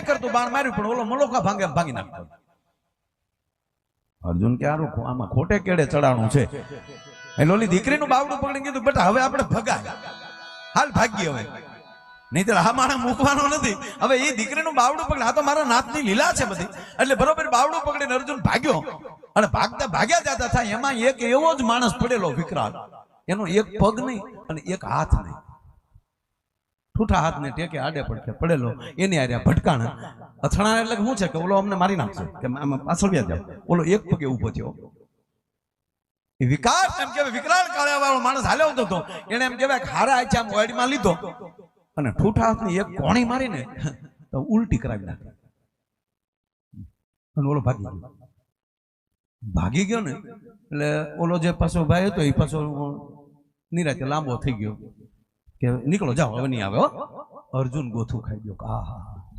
ક્યાંય કરતું, બાણ માર્યું, પણ ઓલો મલોકા ભાંગે ભાંગી નાખતો. અર્જુન કે આરું આમાં ખોટે કેડે ચડાણું છે? એટલે ઓલી દીકરીનું બાવડું પકડી કીધું, બેટા, હવે આપણે ભગાય. હાલ ભાગી હવે. નહીં આ માણસ મૂકવાનો નથી. હવે એ દીકરીનું બાવડું પકડે. આ તો મારા નાથની લીલા છે બધી. એટલે બરોબર બાવડું પકડીને અર્જુન ભાગ્યો. અને ભાગતા ભાગ્યા જતા થાય. એમાં એક એવો જ માણસ પડેલો વિકરાળ. એનો એક પગ નહીં, અને એક હાથ નહીં. ઠૂઠા હાથને ટેકે આડે પડકે પડેલો, એની આર્યા ભટકાણા. અથાણા એટલે શું છે કે ઓલો અમને મારી નાખશે, કે પાછળ વ્યા જાવ ઓલો એક પગે ઊભો થયો. એ વિકાસ એમ કહેવાય, વિકરાળ કાળિયા વાળો માણસ હાલ્યો હતો. એને એમ કહેવાય હારા આચા આમ લીધો. અને ઠૂઠા હાથની એક કોણી મારીને તો ઉલટી કરાવી નાખી. અને ઓલો ભાગી ગયો. ભાગી ગયો ને, એટલે ઓલો જે પાછો ભાઈ હતો, એ પાછો નિરાતે લાંબો થઈ ગયો. કે નીકળો જાઓ હવે નહીં આવે હો. અર્જુન ગોથું ખાઈ ગયો. હા આહા.